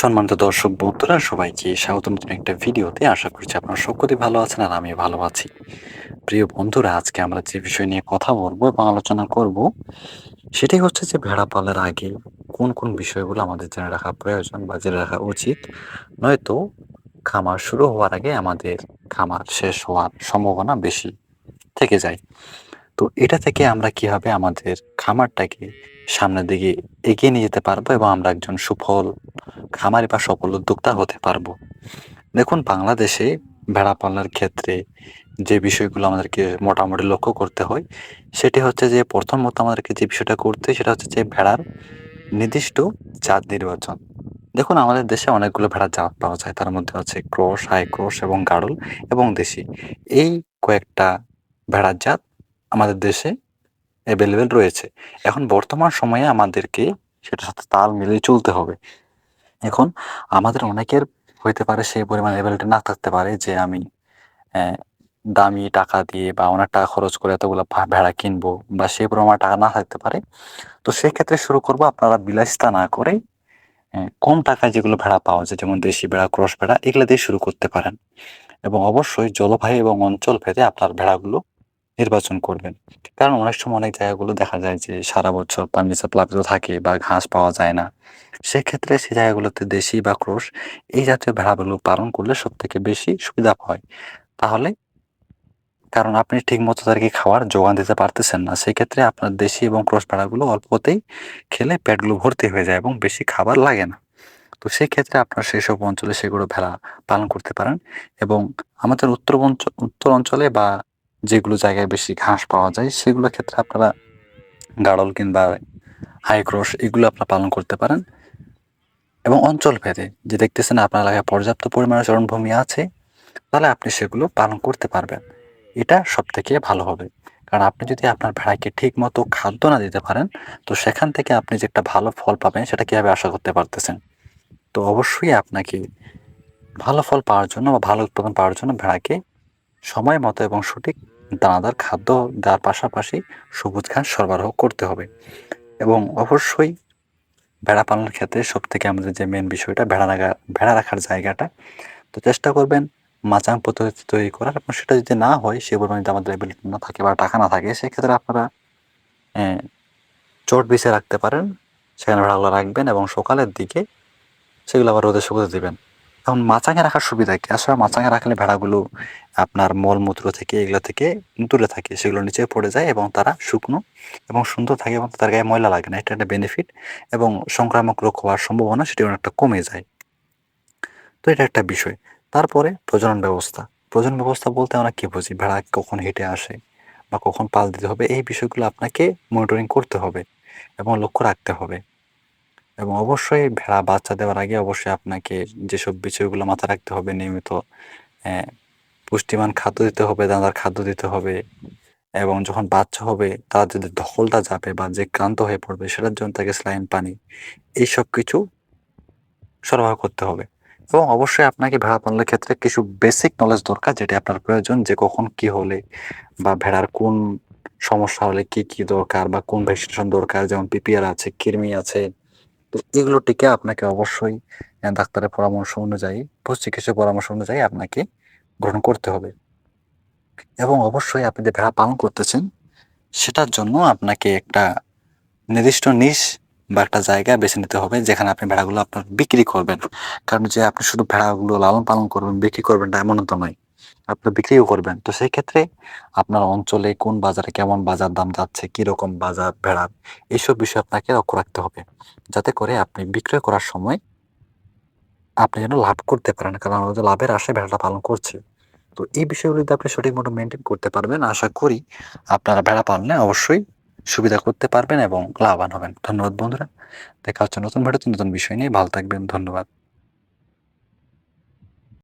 সম্মানিত দর্শক বন্ধুরা, সবাইকে স্বাগত নতুন একটা ভিডিওতে। আশা করছি আপনারা সকলে ভালো আছেন আর আমি ভালো আছি। প্রিয় বন্ধুরা, আজকে আমরা যে বিষয় নিয়ে কথা বলব এবং আলোচনা করব, সেটাই হচ্ছে যে ভেড়া পালার আগে কোন কোন বিষয়গুলো আমাদের জেনে রাখা প্রয়োজন বা জেনে রাখা উচিত। নয়তো খামার শুরু হওয়ার আগে আমাদের খামার শেষ হওয়ার সম্ভাবনা বেশি থেকে যায়। তো এটা থেকে আমরা কীভাবে আমাদের খামারটাকে সামনের দিকে এগিয়ে নিয়ে যেতে পারব এবং আমরা একজন সুফল খামারি বা সফল উদ্যোক্তা হতে পারব। দেখুন, বাংলাদেশে ভেড়া পালনের ক্ষেত্রে যে বিষয়গুলো আমাদেরকে মোটামুটি লক্ষ্য করতে হয়, সেটি হচ্ছে যে প্রথমত আমাদেরকে যে বিষয়টা করতে সেটা হচ্ছে যে ভেড়ার নির্দিষ্ট জাত নির্বাচন। দেখুন, আমাদের দেশে অনেকগুলো ভেড়ার জাত পাওয়া যায়। তার মধ্যে হচ্ছে ক্রস, হাই ক্রস এবং গাড়ল এবং দেশি। এই কয়েকটা ভেড়ার জাত আমাদের দেশে অ্যাভেলেবেল রয়েছে। এখন বর্তমান সময়ে আমাদেরকে সেটার সাথে তাল মিলিয়ে চলতে হবে। এখন আমাদের অনেকের হইতে পারে সেই পরিমাণ অ্যাবিলিটি না থাকতে পারে যে আমি দামি টাকা দিয়ে বা অনেক টাকা খরচ করে এতগুলো ভেড়া কিনবো বা সেই পরিমাণ টাকা না থাকতে পারে। তো সেক্ষেত্রে শুরু করব আপনারা বিলাসিতা না করে কম টাকায় যেগুলো ভেড়া পাওয়া যায়, যেমন দেশি ভেড়া, ক্রস ভেড়া, এগুলো দিয়ে শুরু করতে পারেন। এবং অবশ্যই জলবায়ু এবং অঞ্চল ভেদে আপনার ভেড়াগুলো নির্বাচন করবেন। কারণ অনেক সময় অনেক জায়গাগুলো দেখা যায় যে সারা বছর পানি প্লাবিত থাকে বা ঘাস পাওয়া যায় না। সেক্ষেত্রে সেই জায়গাগুলোতে দেশি বা ক্রোশ এই জাতীয় ভেড়াগুলো পালন করলে সব থেকে বেশি সুবিধা হয়। তাহলে কারণ আপনি ঠিক মতো তাদেরকে খাওয়ার যোগান দিতে পারতেছেন না, সেক্ষেত্রে আপনার দেশি এবং ক্রস ভেড়াগুলো অল্পতেই খেলে পেটগুলো ভর্তি হয়ে যায় এবং বেশি খাবার লাগে না। তো সেক্ষেত্রে আপনার সেই সব অঞ্চলে সেগুলো ভেড়া পালন করতে পারেন এবং আমাদের উত্তর অঞ্চল উত্তর অঞ্চলে বা যেগুলো জায়গায় বেশি ঘাস পাওয়া যায়, সেগুলো ক্ষেত্রে আপনারা গাড়ল কিংবা হাই ক্রস এগুলো আপনারা পালন করতে পারেন। এবং অঞ্চল ভেদে যে দেখতেছেন আপনার এলাকায় পর্যাপ্ত পরিমাণে চরণভূমি আছে, তাহলে আপনি সেগুলো পালন করতে পারবেন। এটা সব থেকে ভালো হবে। কারণ আপনি যদি আপনার ভেড়াকে ঠিক মতো খাদ্য না দিতে পারেন, তো সেখান থেকে আপনি যে একটা ভালো ফল পাবেন, সেটা কীভাবে আশা করতে পারতেছেন? তো অবশ্যই আপনাকে ভালো ফল পাওয়ার জন্য বা ভালো উৎপাদন পাওয়ার জন্য ভেড়াকে সময় মতো এবং সঠিক দানাদার খাদ্য দেওয়ার পাশাপাশি সবুজ ঘাস সরবরাহ করতে হবে। এবং অবশ্যই ভেড়া পালনের ক্ষেত্রে সব থেকে আমাদের যে মেন বিষয়টা, ভেড়া রাখা, ভেড়া রাখার জায়গাটা। তো চেষ্টা করবেন মাচাং পদ্ধতি তৈরি করার। এবং সেটা যদি না হয়, সে পরিমাণে যদি আমাদের অ্যাবিলিটি না থাকে বা টাকা না থাকে, সেক্ষেত্রে আপনারা চট বিছে রাখতে পারেন। সেখানে ভেড়াগুলো রাখবেন এবং সকালের দিকে সেগুলো আবার রোদে শুকোতে দেবেন। এখন মাচাঙে রাখার সুবিধা কি? আসলে মাচাঙে রাখলে ভেড়াগুলো আপনার মলমূত্র থেকে, এগুলো থেকে দূরে থাকে, সেগুলো নিচে পড়ে যায় এবং তারা শুকনো এবং সুন্দর থাকে এবং তার গায়ে ময়লা লাগে না। এটা একটা বেনিফিট এবং সংক্রামক রোগ হওয়ার সম্ভাবনা সেটি অনেকটা কমে যায়। তো এটা একটা বিষয়। তারপরে প্রজনন ব্যবস্থা। প্রজনন ব্যবস্থা বলতে আমরা কী বুঝি? ভেড়া কখন হেঁটে আসে বা কখন পাল দিতে হবে? এই বিষয়গুলো আপনাকে মনিটরিং করতে হবে এবং লক্ষ্য রাখতে হবে। এবং অবশ্যই ভেড়া বাচ্চা দেওয়ার আগে অবশ্যই আপনাকে যেসব বিষয়গুলো মাথায় রাখতে হবে, নিয়মিত পুষ্টিমান খাদ্য দিতে হবে, দানাদার খাদ্য দিতে হবে এবং যখন বাচ্চা হবে, তার যদি ধকলটা যাবে বা যে ক্লান্ত হয়ে পড়বে, সেটার জন্য তাকে স্লাইন পানি, এইসব কিছু সরবরাহ করতে হবে। এবং অবশ্যই আপনাকে ভেড়া পালনের ক্ষেত্রে কিছু বেসিক নলেজ দরকার যেটা আপনার প্রয়োজন যে কখন কি হলে বা ভেড়ার কোন সমস্যা হলে কি কি দরকার বা কোন ভ্যাকসিনেশন দরকার, যেমন পিপিআর আছে, কৃমি আছে তো এগুলো টিকে আপনাকে অবশ্যই ডাক্তারের পরামর্শ অনুযায়ী পশু চিকিৎসকের পরামর্শ অনুযায়ী আপনাকে গ্রহণ করতে হবে। এবং অবশ্যই আপনি যে ভেড়া পালন করতেছেন, সেটার জন্য আপনাকে একটা নির্দিষ্ট নিশ বা একটা জায়গা বেছে নিতে হবে, যেখানে আপনি ভেড়াগুলো আপনার বিক্রি করবেন। কারণ যে আপনি শুধু ভেড়াগুলো লালন পালন করবেন, বিক্রি করবেন এমন তো নয়। আপনি বিক্রিও করবেন। তো সেই ক্ষেত্রে আপনার অঞ্চলে কোন বাজারে কেমন বাজার দাম যাচ্ছে, কীরকম বাজার ভেড়ার, এইসব বিষয় আপনাকে লক্ষ্য রাখতে হবে। যাতে করে আপনি বিক্রয় করার সময় আপনি যেন লাভ করতে পারেন, কারণ আমরা লাভের আশায় ভেড়াটা পালন করছি। তো এই বিষয়গুলো যদি আপনি সঠিক মতো মেনটেন করতে পারবেন, আশা করি আপনারা ভেড়া পালনে অবশ্যই সুবিধা করতে পারবেন এবং লাভবান হবেন। ধন্যবাদ বন্ধুরা। দেখা হচ্ছে নতুন ভিডিওতে নতুন বিষয় নিয়ে। ভালো থাকবেন। ধন্যবাদ।